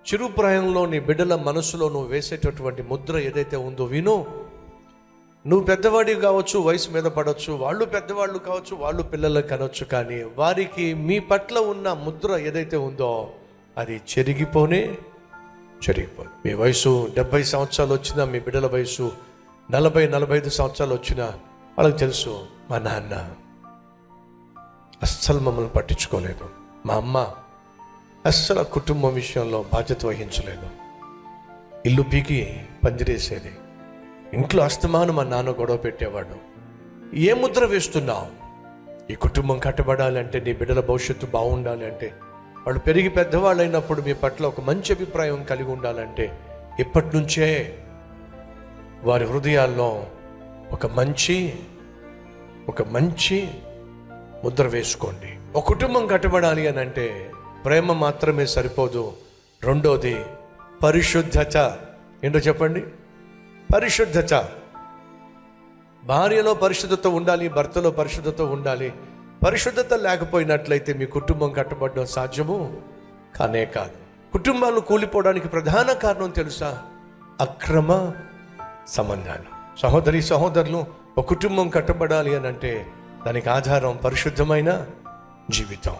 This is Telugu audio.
చిరుప్రాయంలో నీ బిడ్డల మనసులో నువ్వు వేసేటటువంటి ముద్ర ఏదైతే ఉందో విను. నువ్వు పెద్దవాడి కావచ్చు వయసు మీద పడవచ్చు వాళ్ళు పెద్దవాళ్ళు కావచ్చు వాళ్ళు పిల్లలకు కనవచ్చు కానీ వారికి మీ పట్ల ఉన్న ముద్ర ఏదైతే ఉందో అది చెరిగిపోనే చెరిగిపోదు. మీ వయసు డెబ్బై సంవత్సరాలు వచ్చినా మీ బిడ్డల వయసు నలభై నలభై ఐదు సంవత్సరాలు వచ్చినా వాళ్ళకి తెలుసు మా నాన్న అస్సలు మమ్మల్ని పట్టించుకోలేదు. మా అమ్మ అస్సలు కుటుంబం విషయంలో బాధ్యత వహించలేదు. ఇల్లు పీకి పందిరేసేది. ఇంట్లో అస్తమానం మా నాన్న గొడవ పెట్టేవాడు. ఏ ముద్ర వేస్తున్నావు? ఈ కుటుంబం కట్టబడాలంటే నీ బిడ్డల భవిష్యత్తు బాగుండాలి అంటే వాళ్ళు పెరిగి పెద్దవాళ్ళు అయినప్పుడు మీ పట్ల ఒక మంచి అభిప్రాయం కలిగి ఉండాలంటే ఇప్పటి నుంచే వారి హృదయాల్లో ఒక మంచి ఒక మంచి ముద్ర వేసుకోండి. ఒక కుటుంబం కట్టబడాలి అని అంటే ప్రేమ మాత్రమే సరిపోదు. రెండోది పరిశుద్ధత. ఏంటో చెప్పండి? పరిశుద్ధత. భార్యలో పరిశుద్ధత ఉండాలి భర్తలో పరిశుద్ధత ఉండాలి. పరిశుద్ధత లేకపోయినట్లయితే మీ కుటుంబం కట్టబడడం సాధ్యము? కానే కాదు. కుటుంబాలు కూలిపోవడానికి ప్రధాన కారణం తెలుసా? అక్రమ సంబంధాలు. సహోదరి సహోదరులు ఒక కుటుంబం కట్టబడాలి అని అంటే దానికి ఆధారం పరిశుద్ధమైన జీవితం.